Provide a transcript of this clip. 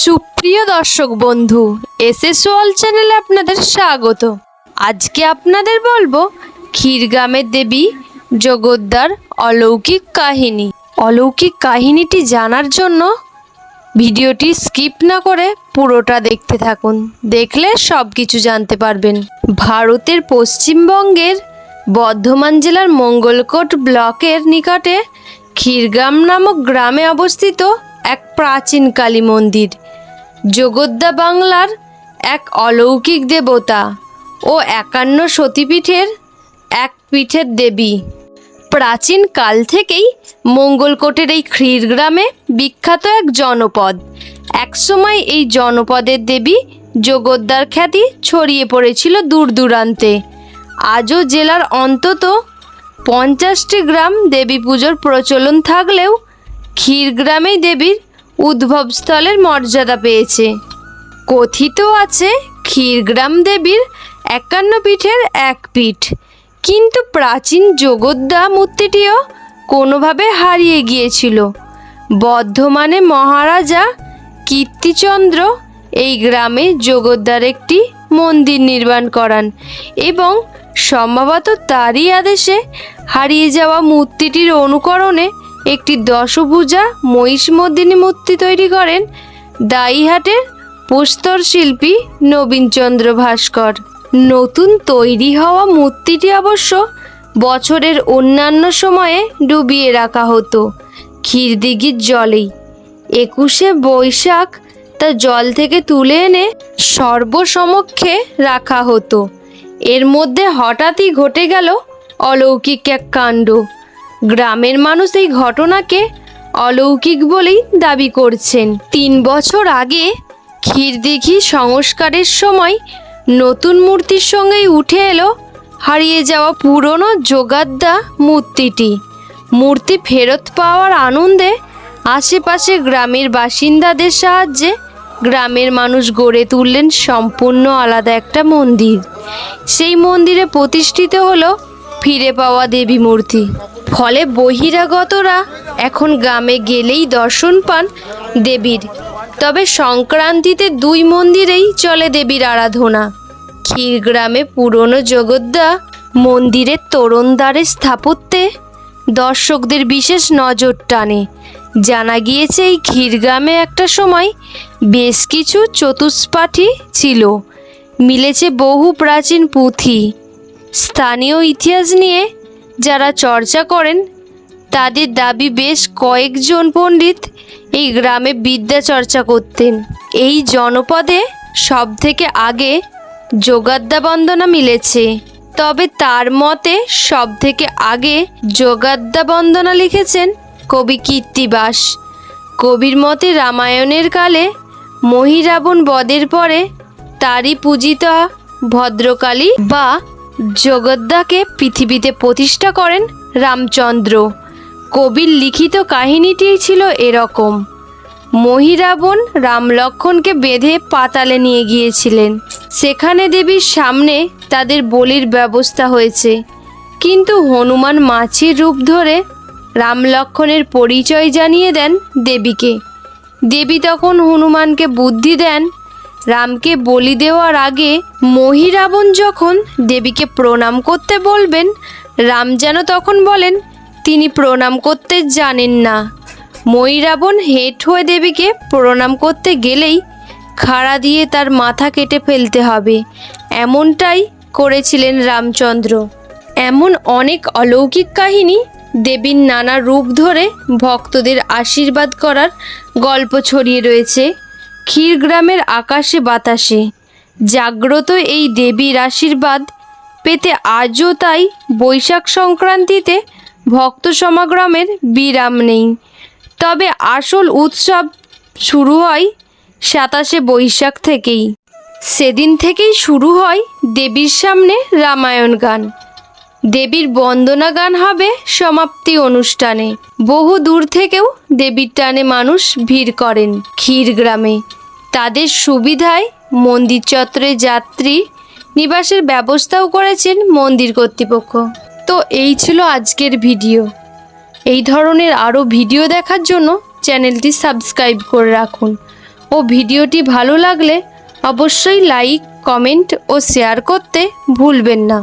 সুপ্রিয় দর্শক বন্ধু এস ওয়াল চ্যানেলে আপনাদের স্বাগত। আজকে আপনাদের বলব ক্ষীরগ্রামের দেবী জগদ্দার অলৌকিক কাহিনী। অলৌকিক কাহিনীটি জানার জন্য ভিডিওটি স্কিপ না করে পুরোটা দেখতে থাকুন। দেখলে সব কিছু জানতে পারবেন। ভারতের পশ্চিমবঙ্গের বর্ধমান জেলার মঙ্গলকোট ব্লকের নিকটে ক্ষীরগ্রাম নামক গ্রামে অবস্থিত এক প্রাচীন কালী মন্দির। যোগদ্দা বাংলার এক অলৌকিক দেবতা ও একান্ন সতীপীঠের এক পীঠের দেবী। প্রাচীন কাল থেকেই মঙ্গলকোটের এই ক্ষীরগ্রামে বিখ্যাত এক জনপদ। একসময় এই জনপদের দেবী যোগদ্দার খ্যাতি ছড়িয়ে পড়েছিল দূর দূরান্তে। আজও জেলার অন্তত পঞ্চাশটি গ্রাম দেবী পুজোর প্রচলন থাকলেও ক্ষীরগ্রামেই দেবীর উদ্ভবস্থলের মর্যাদা পেয়েছে। কথিত আছে, ক্ষীরগ্রাম দেবীর একান্ন পীঠের এক পীঠ। কিন্তু প্রাচীন যোগদ্দা মূর্তিটিও কোনোভাবে হারিয়ে গিয়েছিল। বর্ধমানে মহারাজা কীর্তিচন্দ্র এই গ্রামে যোগদ্দার একটি মন্দির নির্মাণ করান এবং সম্ভবত তারই আদেশে হারিয়ে যাওয়া মূর্তিটির অনুকরণে একটি দশভুজা মহিষমর্দিনী মূর্তি তৈরি করেন দাইহাটের প্রস্তর শিল্পী নবীনচন্দ্র ভাস্কর। নতুন তৈরি হওয়া মূর্তিটি অবশ্য বছরের অন্যান্য সময়ে ডুবিয়ে রাখা হতো, ক্ষীরদিঘির জলেই। একুশে বৈশাখ তা জল থেকে তুলে এনে সর্বসমক্ষে রাখা হতো। এর মধ্যে হঠাৎই ঘটে গেল অলৌকিক এক কাণ্ড। গ্রামের মানুষ এই ঘটনাকে অলৌকিক বলেই দাবি করছেন। তিন বছর আগে ক্ষীরদিঘি সংস্কারের সময় নতুন মূর্তির সঙ্গেই উঠে এলো হারিয়ে যাওয়া পুরনো যোগাদ্দা মূর্তিটি। মূর্তি ফেরত পাওয়ার আনন্দে আশেপাশে গ্রামের বাসিন্দাদের সাহায্যে গ্রামের মানুষ গড়ে তুললেন সম্পূর্ণ আলাদা একটা মন্দির। সেই মন্দিরে প্রতিষ্ঠিত হলো ফিরে পাওয়া দেবী মূর্তি। ফলে বহিরাগতরা এখন গ্রামে গেলেই দর্শন পান দেবীর। তবে সংক্রান্তিতে দুই মন্দিরেই চলে দেবীর আরাধনা। ক্ষীরগ্রামে পুরনো জগদ্দা মন্দিরের তোরণদ্বারের স্থাপত্যে দর্শকদের বিশেষ নজর টানে। জানা গিয়েছে, এই ক্ষীরগ্রামে একটা সময় বেশ কিছু চতুষ্পাঠী ছিল। মিলেছে বহু প্রাচীন পুঁথি। স্থানীয় ইতিহাস নিয়ে যারা চর্চা করেন, তাদের দাবি বেশ কয়েকজন পণ্ডিত এই গ্রামে বিদ্যা চর্চা করতেন। এই জনপদে সব থেকে আগে যোগাদ্দা বন্দনা মিলেছে। তবে তার মতে সব থেকে আগে যোগাদ্দা বন্দনা লিখেছেন কবি কীর্তিবাস কবির মতে রামায়ণের কালে মহিরাবণ বদের পরে তারই পূজিত ভদ্রকালী বা জগদ্দাকে পৃথিবীতে প্রতিষ্ঠা করেন রামচন্দ্র। কবির লিখিত কাহিনীটি ছিল এরকম। মহিরাবণ রাম লক্ষণকে বেঁধে পাতালে নিয়ে গিয়েছিলেন। সেখানে দেবীর সামনে তাদের বলির ব্যবস্থা হয়েছে। কিন্তু হনুমান মাছির রূপ ধরে রাম লক্ষণের পরিচয় জানিয়ে দেন দেবীকে। দেবী তখন হনুমানকে বুদ্ধি দেন রামকে বলি দেওয়ার আগে মহিরাবণ যখন দেবীকে প্রণাম করতে বলবেন, রাম যেন তখন বলেন, তিনি প্রণাম করতে জানেন না। মহিরাবণ হেঁট হয়ে দেবীকে প্রণাম করতে গেলেই খাড়া দিয়ে তার মাথা কেটে ফেলতে হবে। এমনটাই করেছিলেন রামচন্দ্র। এমন অনেক অলৌকিক কাহিনী দেবীর নানা রূপ ধরে ভক্তদের আশীর্বাদ করার গল্প ছড়িয়ে রয়েছে। ক্ষীরগ্রামের আকাশে বাতাসে। জাগ্রত এই দেবীর আশীর্বাদ পেতে আজও তাই বৈশাখ সংক্রান্তিতে ভক্ত সমাগমের বিরাম নেই। তবে আসল উৎসব শুরু হয় সাতাশে বৈশাখ থেকেই। সেদিন থেকেই শুরু হয় দেবীর সামনে রামায়ণ গান। দেবীর বন্দনা গান হবে সমাপ্তি অনুষ্ঠানে। বহু দূর থেকেও দেবীর টানে মানুষ ভিড় করেন ক্ষীরগ্রামে তাদের সুবিধায় মন্দির চত্বরে যাত্রী নিবাসের ব্যবস্থাও করেছেন মন্দির কর্তৃপক্ষ। তো এই ছিল আজকের ভিডিও। এই ধরনের আরও ভিডিও দেখার জন্য চ্যানেলটি সাবস্ক্রাইব করে রাখুন। ও ভিডিওটি ভালো লাগলে অবশ্যই লাইক, কমেন্ট ও শেয়ার করতে ভুলবেন না।